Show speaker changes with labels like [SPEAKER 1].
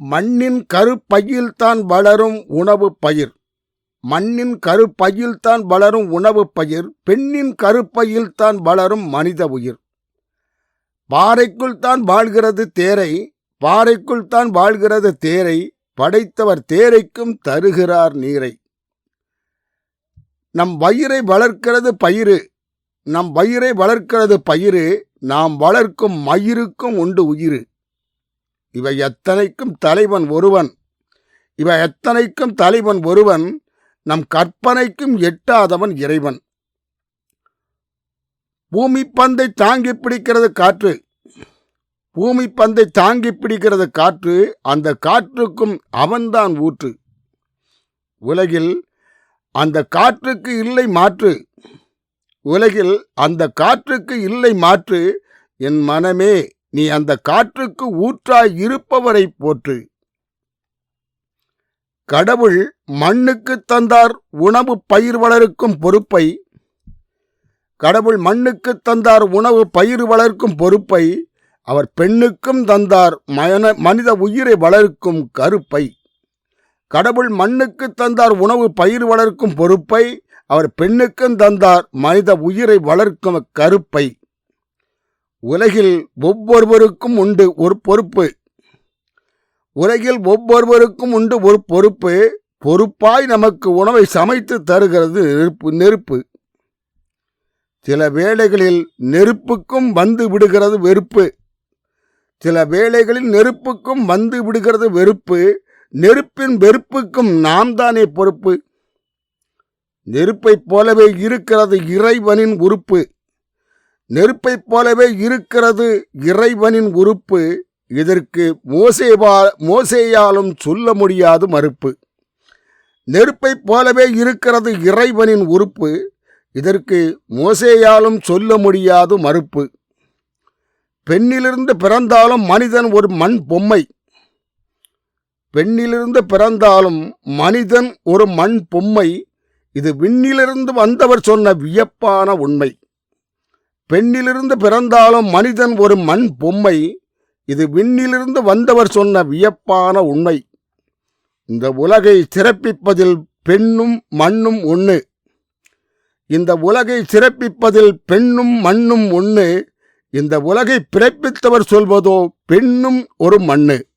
[SPEAKER 1] மண்ணின் கருப்பையில்தான் வளரும் உணவு பயிர். மண்ணின் கருப்பையில்தான் வளரும் உணவு பயிர் பெண்ணின் கருப்பையில்தான் வளரும் மனித உயிர். பாறைக்குள் தான் வாழ்கிறது தேரை பாறைக்குள் தான் வாழ்கிறது தேரை படைத்தவர் தேரைக்கும் தருகிறார் நீரை. நம் வயிறை வளர்க்கிறது பயிறு நம் வயிறை வளர்க்கிறது பயிறு நாம் வளர்க்கும் மயிருக்கும் உண்டு உயிர் இவை எத்தனைக்கும் தலைவன் ஒருவன். இவை எத்தனைக்கும் தலைவன் ஒருவன் நம் கற்பனைக்கும் எட்டாதவன் இறைவன். பூமி பந்தை தாங்கி பிடிக்கிறது காற்று. பூமி பந்தை தாங்கி பிடிக்கிறது காற்று அந்த காற்றுக்கும் அவன்தான் ஊற்று. உலகில் அந்த காற்றுக்கு இல்லை மாற்று. உலகில் அந்த காற்றுக்கு இல்லை மாற்று என் மனமே. நீ அந்த காற்றுக்கு ஊற்றாய் இருப்பவரை போற்று. கடவுள் மண்ணுக்கு தந்தார் உணவு பயிர் வளர்க்கும் பொறுப்பை. கடவுள் மண்ணுக்கு தந்தார் உணவு பயிர் வளர்க்கும் பொறுப்பை. அவர் பெண்ணுக்கும் தந்தார் மன மனித உயிரை வளர்க்கும் கருப்பை. கடவுள் மண்ணுக்கு தந்தார் உணவு பயிர் வளர்க்கும் பொறுப்பை. அவர் பெண்ணுக்கும் தந்தார் மனித உயிரை வளர்க்கும் கருப்பை. உலகில் ஒவ்வொருவருக்கும் உண்டு ஒரு பொறுப்பு. உலகில் ஒவ்வொருவருக்கும் உண்டு ஒரு பொறுப்பு. பொறுப்பாய் நமக்கு உணவை சமைத்து தருகிறது நெருப்பு நெருப்பு. சில வேளைகளில் நெருப்புக்கும் வந்து விடுகிறது வெறுப்பு. சில வேளைகளில் நெருப்புக்கும் வந்து விடுகிறது வெறுப்பு. நெருப்பின் வெறுப்புக்கும் நாம் தானே பொறுப்பு. நெருப்பைப் போலவே இருக்கிறது இறைவனின் உறுப்பு. நெருப்பைப் போலவே இருக்கிறது இறைவனின் உறுப்பு. இதற்கு மோசேவா மோசேயாலும் சொல்ல முடியாது மறுப்பு. நெருப்பைப் போலவே இருக்கிறது இறைவனின் உறுப்பு. இதற்கு மோசேயாலும் சொல்ல முடியாது மறுப்பு. பெண்ணிலிருந்து பிறந்தாலும் மனிதன் ஒரு மண் பொம்மை. பெண்ணிலிருந்து பிறந்தாலும் மனிதன் ஒரு மண் பொம்மை. இது விண்ணிலிருந்து வந்தவர் சொன்ன வியப்பான உண்மை. பெண்ணிலிருந்து பிறந்தாலும் மனிதன் ஒரு மண் பொம்மை. இது விண்ணிலிருந்து வந்தவர் சொன்ன வியப்பான உண்மை. இந்த உலகை சிறப்பிப்பதில் பெண்ணும் மண்ணும் ஒன்று இந்த உலகை சிறப்பிப்பதில் பெண்ணும் மண்ணும் ஒன்று இந்த உலகை பிறப்பித்தவர் சொல்வதோ பெண்ணும் ஒரு மண்ணு.